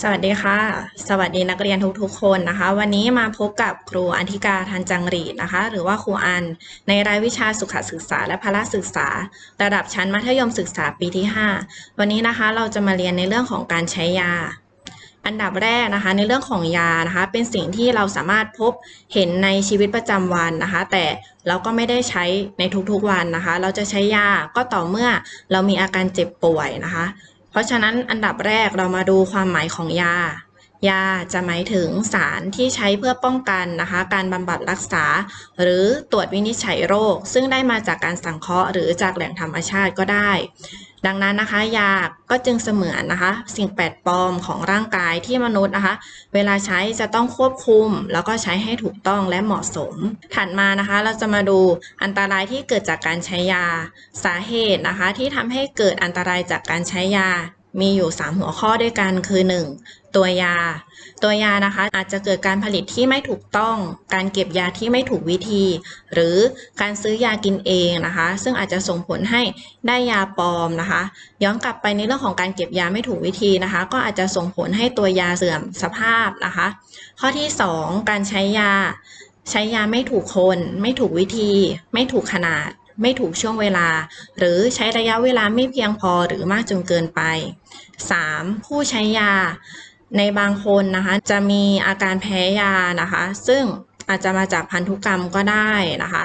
สวัสดีค่ะ สวัสดีนักเรียนทุกๆคนนะคะ วันนี้มาพบกับครูอันธิกาทันจังรีนะคะ หรือว่าครูอัน ในรายวิชาสุขศึกษาและพละศึกษา ระดับชั้นมัธยมศึกษาปีที่ 5 วันนี้นะคะเราจะมาเรียนในเรื่องของการใช้ยา อันดับแรกนะคะ ในเรื่องของยานะคะ เป็นสิ่งที่เราสามารถพบเห็นในชีวิตประจำวันนะคะ แต่เราก็ไม่ได้ใช้ในทุกๆวันนะคะ เราจะใช้ยาก็ต่อเมื่อเรามีอาการเจ็บป่วยนะคะ เพราะฉะนั้นอันดับแรกเรามาดูความหมายของยา ยาจะหมายถึงสารที่ใช้เพื่อป้องกันนะคะ การบำบัดรักษา หรือตรวจวินิจฉัยโรค ซึ่งได้มาจากการสังเคราะห์หรือจากแหล่งธรรมชาติก็ได้ ดังนั้นนะคะ ยาก็จึงเสมือนนะคะ สิ่งแปลกปลอมของร่างกายที่มนุษย์นะคะ เวลาใช้จะต้องควบคุม แล้วก็ใช้ให้ถูกต้องและเหมาะสม ถัดมานะคะ เราจะมาดูอันตรายที่เกิดจากการใช้ยา สาเหตุนะคะ ที่ทำให้เกิดอันตรายจากการใช้ยามีอยู่ 3 หัวข้อด้วยกันคือ 1. ตัวยา ตัวยานะคะอาจจะเกิดการผลิตที่ไม่ถูกต้อง การเก็บยาที่ไม่ถูกวิธี หรือการซื้อยากินเองนะคะ ซึ่งอาจจะส่งผลให้ได้ยาปลอมนะคะ ย้อนกลับไปในเรื่องของการเก็บยาไม่ถูกวิธีนะคะ ก็อาจจะส่งผลให้ตัวยาเสื่อมสภาพนะคะ ข้อที่ 2 การใช้ยา ใช้ยาไม่ถูกคน ไม่ถูกวิธี ไม่ถูกขนาดไม่ถูกช่วงเวลา หรือใช้ระยะเวลาไม่เพียงพอหรือมากจนเกินไป 3. ผู้ใช้ยา ในบางคนนะคะจะมีอาการแพ้ยานะคะ ซึ่งอาจจะมาจากพันธุกรรมก็ได้นะคะ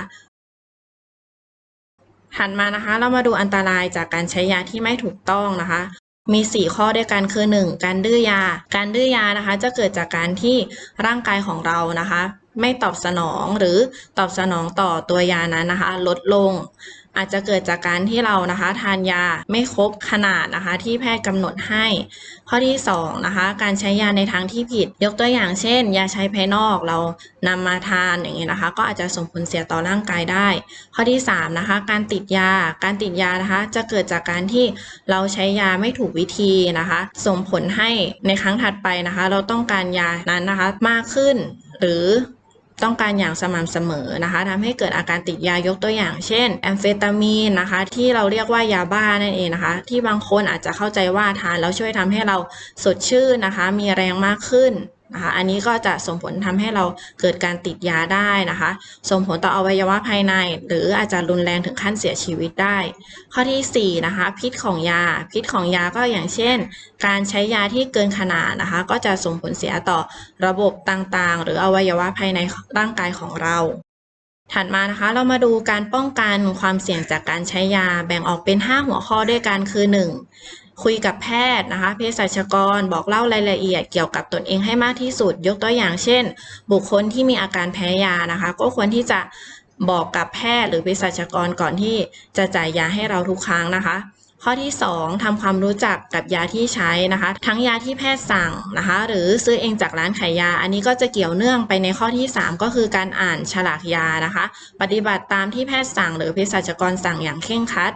ถัดมานะคะ เรามาดูอันตรายจากการใช้ยาที่ไม่ถูกต้องนะคะ มี 4 ข้อด้วยกันคือ 1. การดื้อยา การดื้อยานะคะ จะเกิดจากการที่ร่างกายของเรานะคะ ไม่ตอบสนองหรือตอบสนองต่อตัวยานั้นนะคะ ลดลง อาจจะเกิดจากการที่เรานะคะทานยาไม่ครบขนาดนะคะ ที่แพทย์กำหนดให้ ข้อที่2นะคะการใช้ยาในทางที่ผิด ยกตัวอย่างเช่น ยาใช้ภายนอกเรานำมาทานอย่างนี้นะคะ ก็อาจจะส่งผลเสียต่อร่างกายได้ ข้อที่3นะคะการติดยาการติดยานะคะ จะเกิดจากการที่เราใช้ยาไม่ถูกวิธีนะคะ ส่งผลให้ในครั้งถัดไปนะคะ เราต้องการยานั้นนะคะมากขึ้น หรือ ต้องการอย่างสม่ำเสมอนะคะทำให้เกิดอาการติดยายกตัวอย่าง เช่นแอมเฟตามีนนะคะ ที่เราเรียกว่ายาบ้านั่นเองนะคะ ที่บางคนอาจจะเข้าใจว่าทานแล้วช่วยทำให้เราสดชื่นนะคะ มีแรงมากขึ้น นะคะอันนี้ก็จะส่งผลทำให้เราเกิดการติดยาได้นะคะ ส่งผลต่ออวัยวะภายใน หรืออาจจะรุนแรงถึงขั้นเสียชีวิตได้ ข้อที่4นะคะพิษของยา พิษของยาก็อย่างเช่น การใช้ยาที่เกินขนาดนะคะ ก็จะส่งผลเสียต่อระบบต่างๆ หรืออวัยวะภายในร่างกายของเรา ถัดมานะคะเรามาดูการป้องกันความเสี่ยงจากการใช้ยาแบ่งออกเป็น 5 หัวข้อด้วยกันคือ 1. คุยกับแพทย์นะคะเภสัชกรบอกเล่ารายละเอียดเกี่ยวกับตนเองให้มากที่สุด ยกตัวอย่างเช่น บุคคลที่มีอาการแพ้ยานะคะ ก็ควรที่จะบอกกับแพทย์หรือเภสัชกรก่อนที่จะจ่ายยาให้เราทุกครั้งนะคะ ข้อที่ 2ทำความรู้จักกับยาที่ใช้นะคะ ทั้งยาที่แพทย์สั่งนะคะ หรือซื้อเองจากร้านขายยา อันนี้ก็จะเกี่ยวเนื่องไปในข้อที่ 3 ก็คือการอ่านฉลากยานะคะ ปฏิบัติตามที่แพทย์สั่ง หรือเภสัชกรสั่งอย่างเคร่งครัด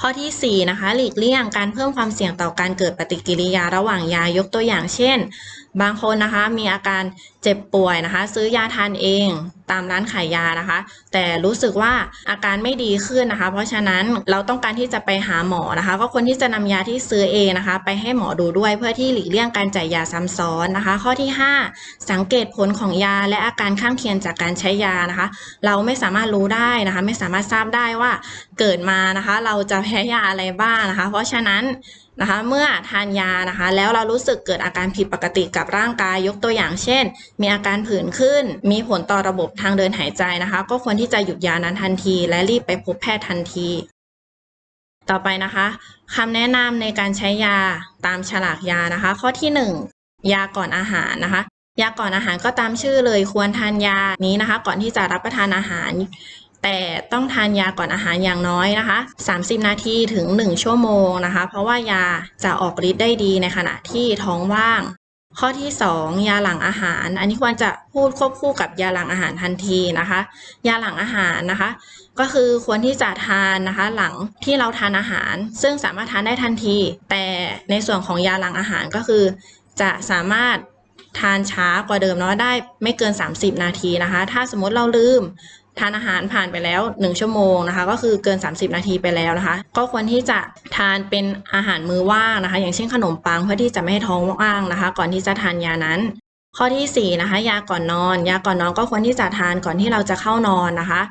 ข้อที่4นะคะหลีกเลี่ยงการเพิ่มความเสี่ยงต่อการเกิดปฏิกิริยาระหว่างยายกตัวอย่างเช่น บางคนนะคะมีอาการเจ็บป่วยนะคะ ซื้อยาทานเอง ตามร้านขายยานะคะ แต่รู้สึกว่าอาการไม่ดีขึ้นนะคะ เพราะฉะนั้นเราต้องการที่จะไปหาหมอนะคะ ก็ควรที่จะนำยาที่ซื้อเองนะคะ ไปให้หมอดูด้วยเพื่อที่หลีกเลี่ยงการจ่ายยาซ้ำซ้อนนะคะ ข้อที่ 5 สังเกตผลของยาและอาการข้างเคียงจากการใช้ยานะคะ เราไม่สามารถรู้ได้นะคะ ไม่สามารถทราบได้ว่าเกิดมานะคะ เราจะแพ้ยาอะไรบ้างนะคะ เพราะฉะนั้น นะคะ เมื่อทานยานะคะ แล้วเรารู้สึกเกิดอาการผิดปกติกับร่างกายยกตัวอย่างเช่น มีอาการผื่นขึ้น มีผลต่อระบบทางเดินหายใจนะคะ ก็ควรที่จะหยุดยานั้นทันที และรีบไปพบแพทย์ทันที ต่อไปนะคะคำแนะนำในการใช้ยาตามฉลากยานะคะ ข้อที่ 1 ยาก่อนอาหารนะคะยาก่อนอาหารก็ตามชื่อเลยควรทานยานี้นะคะ ก่อนที่จะรับประทานอาหาร แต่ต้องทานยาก่อนอาหารอย่างน้อยนะคะ 30 นาทีถึง 1 ชั่วโมงนะคะ เพราะว่ายาจะออกฤทธิ์ได้ดีในขณะที่ท้องว่าง ข้อที่ 2 ยาหลังอาหาร อันนี้ควรจะพูดควบคู่กับยาหลังอาหารทันทีนะคะ ยาหลังอาหารนะคะ ก็คือควรที่จะทานนะคะ หลังที่เราทานอาหาร ซึ่งสามารถทานได้ทันที แต่ในส่วนของยาหลังอาหารก็คือ จะสามารถทานช้ากว่าเดิมเนาะได้ไม่เกิน 30 นาทีนะคะ ถ้าสมมติเราลืม ทานอาหารผ่านไปแล้ว 1 ชั่วโมงนะคะ ก็คือเกิน 30 นาทีไปแล้วนะคะ ก็ควรที่จะทานเป็นอาหารมื้อว่างนะคะ อย่างเช่นขนมปังเพื่อที่จะไม่ให้ท้องว่างนะคะ ก่อนที่จะทานยานั้น ข้อที่4นะคะยาก่อนนอน ยาก่อนนอนก็ควรที่จะทานก่อนที่เราจะเข้านอนนะคะ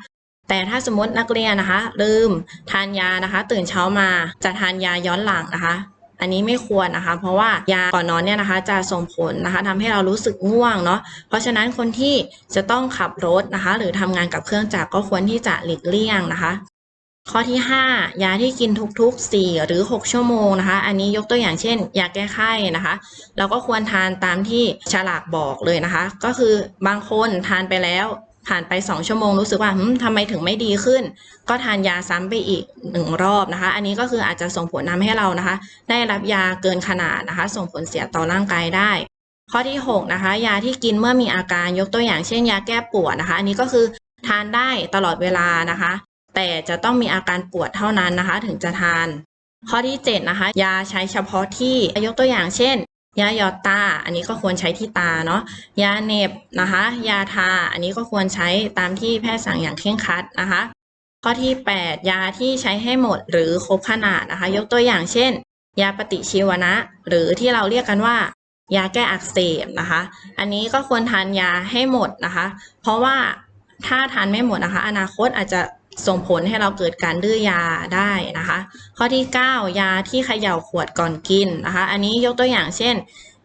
แต่ถ้าสมมตินักเรียนนะคะ ลืมทานยานะคะ ตื่นเช้ามาจะทานยาย้อนหลังนะคะ อันนี้ไม่ควรนะคะ เพราะว่ายาก่อนนอนเนี่ยนะคะจะส่งผลนะคะทำให้เรารู้สึกง่วงเนาะเพราะฉะนั้นคนที่จะต้องขับรถนะคะ หรือทำงานกับเครื่องจักรก็ควรที่จะหลีกเลี่ยงนะคะ ข้อที่ 5 ยาที่กินทุกๆ 4 หรือ 6 ชั่วโมงนะคะ อันนี้ยกตัวอย่างเช่นยาแก้ไข้นะคะ เราก็ควรทานตามที่ฉลากบอกเลยนะคะ ก็คือบางคนทานไปแล้ว ผ่านไป 2 ชั่วโมงรู้สึกว่าทำไมถึงไม่ดีขึ้น ก็ทานยาซ้ำไปอีกหนึ่งรอบนะคะ อันนี้ก็คืออาจจะส่งผลทำให้เรานะคะ ได้รับยาเกินขนาดนะคะ ส่งผลเสียต่อร่างกายได้ ข้อที่6นะคะ ยาที่กินเมื่อมีอาการยกตัวอย่างเช่น ยาแก้ปวดนะคะ อันนี้ก็คือทานได้ตลอดเวลานะคะ แต่จะต้องมีอาการปวดเท่านั้นนะคะ ถึงจะทาน ข้อที่7นะคะ ยาใช้เฉพาะที่ยกตัวอย่างเช่น ยาหยอดตา อันนี้ก็ควรใช้ที่ตาเนาะ ยาเน็บนะคะ ยาทา อันนี้ก็ควรใช้ตามที่แพทย์สั่งอย่างเคร่งครัดนะคะ ข้อที่ 8 ยาที่ใช้ให้หมดหรือครบขนาดนะคะ ยกตัวอย่างเช่น ยาปฏิชีวนะ หรือที่เราเรียกกันว่า ยาแก้อักเสบนะคะ อันนี้ก็ควรทานยาให้หมดนะคะ เพราะว่าถ้าทานไม่หมดนะคะ อนาคตอาจจะ ส่งผลให้เราเกิดการดื้อยาได้นะคะ ข้อที่ 9 ยาที่เขย่าขวดก่อนกินนะคะ อันนี้ยกตัวอย่างเช่น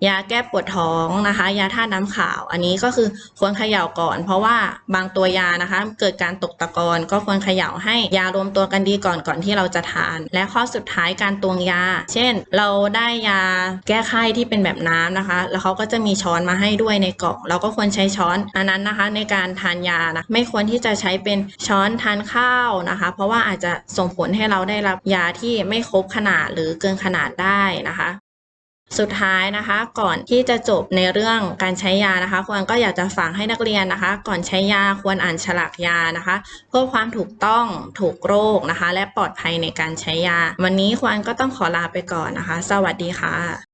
ยาแก้ปวดท้องนะคะ ยาท่าตุน้ำขาว อันนี้ก็คือควรเขย่าก่อน เพราะว่าบางตัวยานะคะ เกิดการตกตะกอนก็ควรเขย่าให้ยารวมตัวกันดีก่อนก่อนที่เราจะทาน และข้อสุดท้ายการตวงยา เช่น เราได้ยาแก้ไข้ที่เป็นแบบน้ำนะคะ แล้วเขาก็จะมีช้อนมาให้ด้วยในกล่องเราก็ควรใช้ช้อนอันนั้นนะคะ ในการทานยานะไม่ควรที่จะใช้เป็นช้อนทานข้าวนะคะ เพราะว่าอาจจะส่งผลให้เราได้รับยาที่ไม่ครบขนาดหรือเกินขนาดได้นะคะ สุดท้ายนะคะ ก่อนที่จะจบในเรื่องการใช้ยานะคะ ควรก็อยากจะฝากให้นักเรียนนะคะ ก่อนใช้ยาควรอ่านฉลากยานะคะ เพื่อความถูกต้องถูกโรคนะคะ และปลอดภัยในการใช้ยา วันนี้ควรก็ต้องขอลาไปก่อนนะคะ สวัสดีค่ะ